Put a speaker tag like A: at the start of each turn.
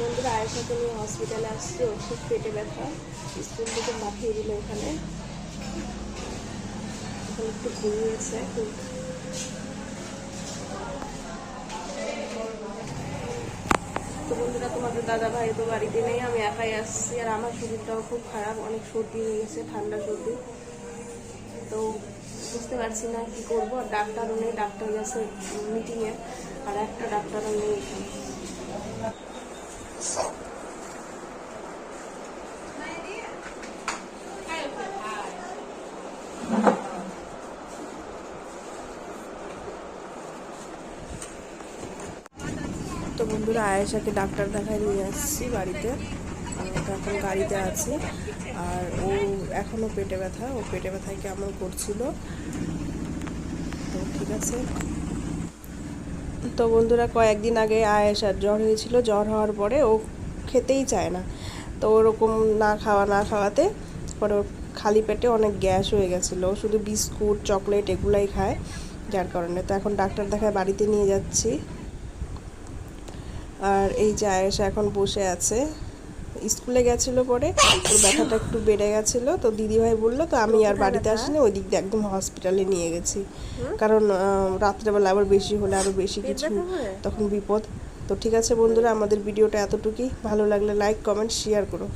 A: বন্ধুরা আয়েশাকে নিয়ে হসপিটালে আসছে খুব পেটে ব্যথা, স্কুল থেকে পাঠিয়ে দিল এখানে এখন একটু ঘুমিয়েছে তো বন্ধুরা, তোমাদের দাদা ভাই তো বাড়িতে নেই, আমি একাই আসছি। আর আমার শরীরটাও খুব খারাপ, অনেক সর্দি হয়ে গেছে, ঠান্ডা সর্দি। তো বুঝতে পারছি না কি করব। আর ডাক্তারও নেই, ডাক্তার গেছে মিটিংয়ে আর একটা ডাক্তারও নেই এখানে। বন্ধুরা আয়েশাকে ডাক্তার দেখায় নিয়ে আসছি বাড়িতে। এখন গাড়িতে আছি। আর ও এখনও পেটে ব্যথা। ও পেটে ব্যথায় কেমন করছিল? তো ঠিক আছে। তো বন্ধুরা কয়েকদিন আগে আয়েশার জ্বর হয়েছিল। জ্বর হওয়ার পরে ও খেতেই চায় না। তো ওরকম না খাওয়া, না খাওয়াতে পরে ওর খালি পেটে অনেক গ্যাস হয়ে গেছিল। শুধু বিস্কুট, চকলেট এগুলাই খায়। যার কারণে তো এখন ডাক্তার দেখায় বাড়িতে নিয়ে যাচ্ছি। আর এই যে আয়েশা এখন বসে আছে। স্কুলে গেছিল পরে ওর ব্যথাটা একটু বেড়ে গেছিল। তো দিদিভাই বলল তো আমি আর বাড়িতে আসিনি ওই দিক দিয়ে একদম হসপিটালে নিয়ে গেছি। কারণ রাত্রেবেলা আবার বেশি হলে আরও বেশি কিছু তখন বিপদ। তো ঠিক আছে বন্ধুরা আমাদের ভিডিওটা এতটুকুই। ভালো লাগলে লাইক কমেন্ট শেয়ার করো।